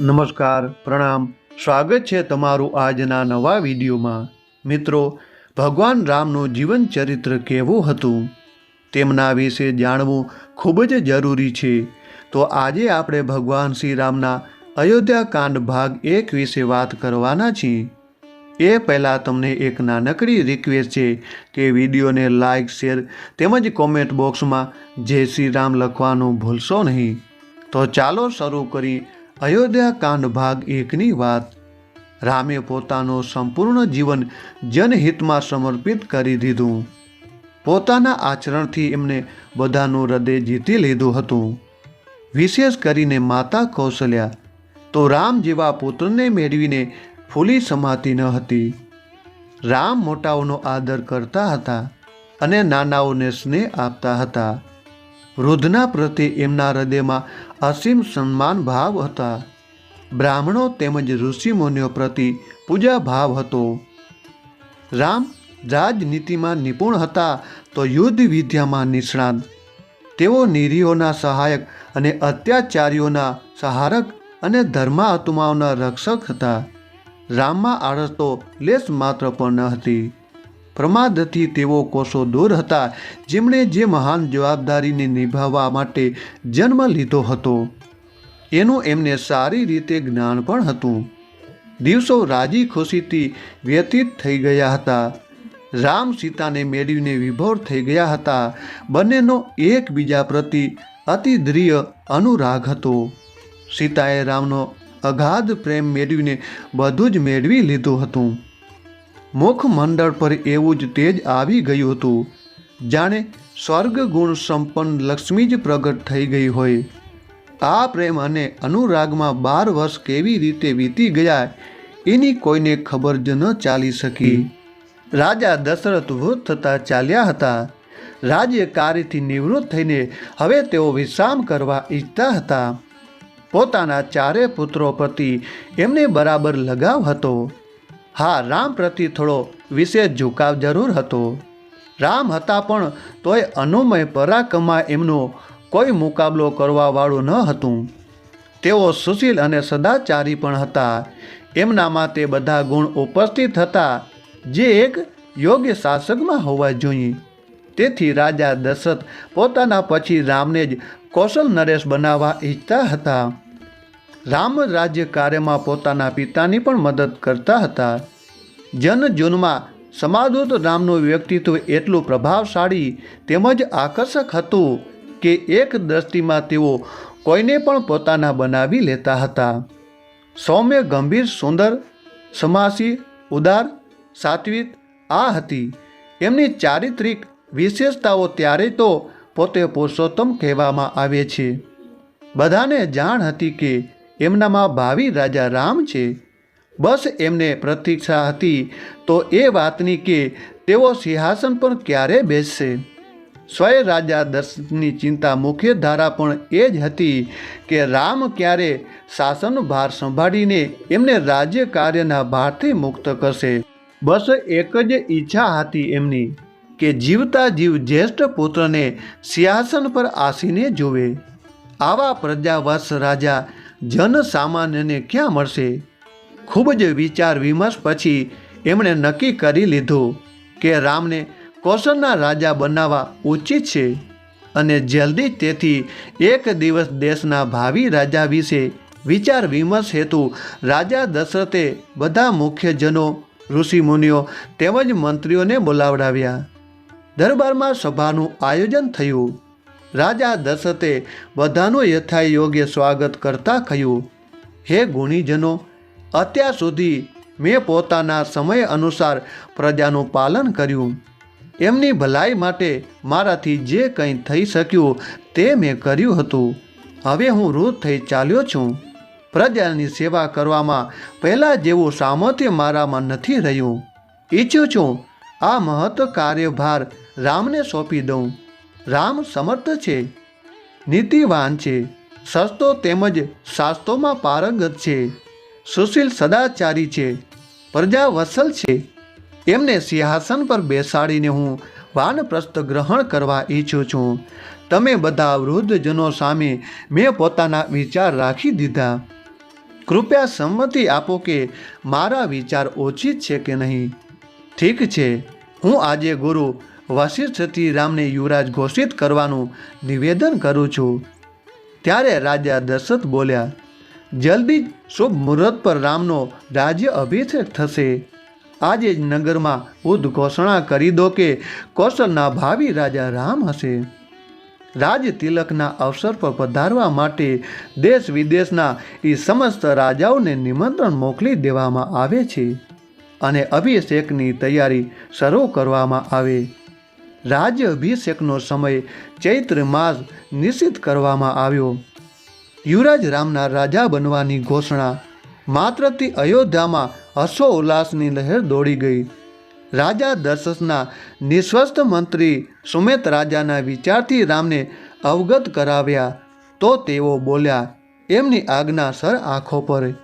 નમસ્કાર, પ્રણામ. સ્વાગત છે તમારું આજના નવા વિડીયોમાં. મિત્રો, ભગવાન રામનું જીવન ચરિત્ર કેવું હતું? તેમના વિશે જાણવું ખૂબ જ જરૂરી છે. તો આજે આપણે ભગવાન શ્રી રામના અયોધ્યા કાંડ ભાગ એક વિશે વાત કરવાના છીએ. એ પહેલાં તમને એક નાનકડી રિક્વેસ્ટ છે કે વિડીયોને લાઇક શેર તેમજ કોમેન્ટ બોક્સમાં જય શ્રી રામ લખવાનું ભૂલશો નહીં. તો ચાલો શરૂ કરી અયોધ્યા કાંડ ભાગ એકની વાત. રામે પોતાનો સંપૂર્ણ જીવન જનહિતમાં સમર્પિત કરી દીધું. પોતાના આચરણથી એમને બધાનું હૃદય જીતી લીધું હતું. વિશેષ કરીને માતા કૌશલ્યા તો રામ જેવા પુત્રને મેળવીને ફૂલી સમાતી ન હતી. રામ મોટાઓનો આદર કરતા હતા અને નાનાઓને સ્નેહ આપતા હતા. વૃદ્ધના પ્રત્યે એમના હૃદયમાં અસીમ સન્માન ભાવ હતા. બ્રાહ્મણો તેમજ ઋષિમુનિઓ પ્રતિ પૂજા ભાવ હતો. રામ રાજનીતિમાં નિપુણ હતા તો યુદ્ધ વિદ્યામાં નિષ્ણાત. તેઓ નિરીહોના સહાયક અને અત્યાચારીઓના સહારક અને ધર્માત્માઓના રક્ષક હતા. રામમાં આળસ તો લેશ માત્ર પણ ન હતી. પ્રમાદથી તેઓ કોષો દૂર હતા, જેમણે જે મહાન જવાબદારીને નિભાવવા માટે જન્મ લીધો હતો. એનું એમને સારી રીતે જ્ઞાન પણ હતું. દિવસો રાજી ખુશીથી વ્યતીત થઈ ગયા હતા. રામ સીતાને મેળવીને વિભોર થઈ ગયા હતા. બંનેનો એકબીજા પ્રતિ અતિ દ્રિય અનુરાગ હતો. સીતાએ રામનો અગાધ પ્રેમ મેળવીને બધું જ મેળવી લીધું હતું. મુખમંડળ પર એવું જ તેજ આવી ગયું હતું. જાણે સ્વર્ગ ગુણ સંપન્ન લક્ષ્મી જ પ્રગટ થઈ ગઈ હોય. આ પ્રેમ અને અનુરાગમાં બાર વર્ષ કેવી રીતે વીતી ગયા, એની કોઈને ખબર જ ન ચાલી શકી. રાજા દશરથ વૃદ્ધ થતા ચાલ્યા હતા. રાજ્ય કાર્યથી નિવૃત્ત થઈને હવે તેઓ વિશ્રામ કરવા ઈચ્છતા હતા. પોતાના ચારે પુત્રો પ્રતિ એમને બરાબર લગાવ હતો. હા, રામ પ્રતિ થોડો વિશેષ ઝુકાવ જરૂર હતો. રામ હતા પણ તોય અનુમય પરાક્રમમાં એમનો કોઈ મુકાબલો કરવાવાળું ન હતું. તેઓ સુશીલ અને સદાચારી પણ હતા. એમનામાં તે બધા ગુણ ઉપસ્થિત હતા, જે એક યોગ્ય શાસકમાં હોવા જોઈએ. તેથી રાજા દશરથ પોતાના પછી રામને જ કૌશલ નરેશ બનાવવા ઈચ્છતા હતા. રામ રાજ્ય કાર્યમાં પોતાના પિતાની પણ મદદ કરતા હતા. જનજૂનમાં સમાદૂત રામનું વ્યક્તિત્વ એટલું પ્રભાવશાળી તેમજ આકર્ષક હતું કે એક દ્રષ્ટિમાં તેઓ કોઈને પણ પોતાના બનાવી લેતા હતા. સૌમ્ય, ગંભીર, સુંદર, સમાસી, ઉદાર, સાત્વિક આ હતી. એમની ચારિત્રિક વિશેષતાઓ ત્યારે તો પોતે પુરુષોત્તમ કહેવામાં આવે છે. બધાને જાણ હતી કે એમનામાં ભાવિ રાજા રામ છે. બસ એમને પ્રતીક્ષા હતી તો એ વાતની કે તેઓ સિંહાસન પર ક્યારે બેસશે? સ્વય રાજા દર્શનની ચિંતા મુખ્ય ધારા પણ એ જ હતી કે રામ ક્યારે શાસન ભાર સંભાળીને એમને રાજ્ય કાર્યના ભારથી મુક્ત કરશે. બસ એક જ ઈચ્છા હતી એમની કે જીવતા જીવ જ્યેષ્ઠ પુત્રને સિંહાસન પર આસીને જોવે. આવા પ્રજાવત્સ રાજા જન સામાન્યને ક્યાં મળશે? ખૂબ જ વિચાર વિમર્શ પછી એમણે નક્કી કરી લીધું કે રામને કૌશલના રાજા બનાવવા ઉચિત છે અને જલ્દી તેથી એક દિવસ દેશના ભાવિ રાજા વિશે વિચાર વિમર્શ હેતુ રાજા દશરથે બધા મુખ્યજનો, ઋષિમુનિઓ તેમજ મંત્રીઓને બોલાવડાવ્યા. દરબારમાં સભાનું આયોજન થયું. રાજા દશરથે બધાનું યથાયોગ્ય સ્વાગત કરતા કહ્યું, હે ગુણીજનો, અત્યાર સુધી મેં પોતાના સમય અનુસાર પ્રજાનું પાલન કર્યું. એમની ભલાઈ માટે મારાથી જે કંઈ થઈ શક્યું તે મેં કર્યું હતું. હવે હું વૃદ્ધ થઈ ચાલ્યો છું. પ્રજાની સેવા કરવામાં પહેલાં જેવું સામર્થ્ય મારામાં નથી રહ્યું. ઈચ્છું છું આ મહત્વ કાર્યભાર રામને સોંપી દઉં. રામ સમર્થ છે. નીતિવાન છે. સસ્તો તેમજ શાસ્ત્રોમાં પારંગત છે. સુશીલ સદાચારી છે. પ્રજા વસલ છે. એમને સિંહાસન પર બેસાડીને હું વાનપ્રસ્થ ગ્રહણ કરવા ઈચ્છું છું. તમે બધા વૃદ્ધજનો સામે મેં પોતાના વિચાર રાખી દીધા. કૃપયા સંમતિ આપો કે મારા વિચાર ઓછી છે કે નહીં. ઠીક છે. હું આજે ગુરુ વશિષ્ઠથી રામને યુવરાજ ઘોષિત કરવાનું નિવેદન કરું છું. ત્યારે રાજા દશરથ બોલ્યા, જલ્દી શુભ મુહૂર્ત પર રામનો રાજ્ય અભિષેક થશે. આજે જ નગરમાં ઉદ્ઘોષણા કરી દો કે કૌશલના ભાવિ રાજા રામ હશે. રાજ તિલકના અવસર પર પધારવા માટે દેશ વિદેશના એ સમસ્ત રાજાઓને નિમંત્રણ મોકલી દેવામાં આવે છે અને અભિષેકની તૈયારી શરૂ કરવામાં આવે. રાજ્ય અભિષેકનો સમય ચૈત્ર માસ નિશ્ચિત કરવામાં આવ્યો. યુવરાજ રામના રાજા બનવાની ઘોષણા માત્રથી અયોધ્યામાં હર્ષો ઉલ્લાસની લહેર દોડી ગઈ. રાજા દશરથના નિસ્વસ્થ મંત્રી સુમેત રાજાના વિચારથી રામને અવગત કરાવ્યા તો તેઓ બોલ્યા, એમની આજ્ઞા સર આંખો પર.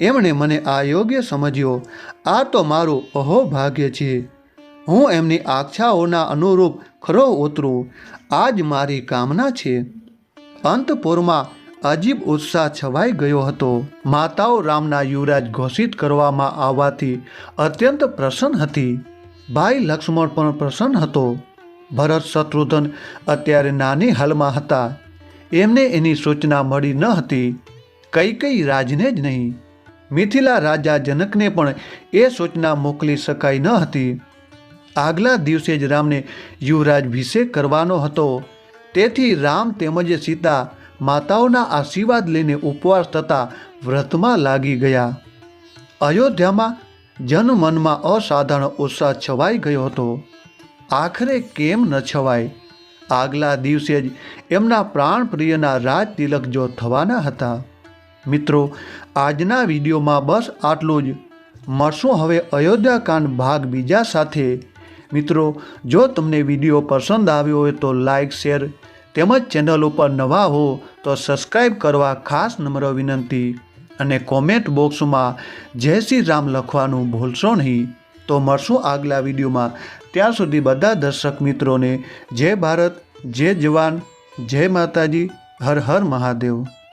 એમણે મને આ યોગ્ય સમજ્યો. આ તો મારું અહોભાગ્ય છે. હું એમની આખ્યાઓના અનુરૂપ ખરો ઉતરું. આ જ મારી કામના છે. અંતપુરમાં અજીબ ઉત્સાહ છવાઈ ગયો હતો. માતાઓ રામના યુવરાજ ઘોષિત કરવામાં આવવાથી અત્યંત પ્રસન્ન હતી. ભાઈ લક્ષ્મણ પણ પ્રસન્ન હતો. ભરત શત્રુઘ્ન અત્યારે નાની હાલમાં હતા. એમને એની સૂચના મળી ન હતી. કઈ કઈ રાજને જ નહીં. મિથિલા રાજા જનકને પણ એ સૂચના મોકલી શકાઈ ન હતી. આગલા દિવસે જ રામને યુવરાજભિષેક કરવાનો હતો. તેથી રામ તેમજ સીતા માતાઓના આશીર્વાદ લઈને ઉપવાસ થતા વ્રતમાં લાગી ગયા. અયોધ્યામાં જનમનમાં અસાધારણ ઉત્સાહ છવાઈ ગયો હતો. આખરે કેમ ન છવાય? આગલા દિવસે જ એમના પ્રાણપ્રિયના રાજ તિલક જો થવાના હતા. મિત્રો, આજના વિડીયોમાં બસ આટલું જ. મળશું હવે અયોધ્યાકાંડ ભાગ બીજા સાથે. મિત્રો, જો તમને વીડિયો પસંદ આવ્યો હોય તો લાઇક શેર તેમજ ચેનલ ઉપર નવા હો તો સબસ્ક્રાઈબ કરવા ખાસ નમ્ર વિનંતી અને કોમેન્ટ બોક્સમાં જય શ્રી રામ લખવાનું ભૂલશો નહીં. તો મળશું આગલા વિડીયોમાં. ત્યાં સુધી બધા દર્શક મિત્રોને જય ભારત, જય જવાન, જય માતાજી, હર હર મહાદેવ.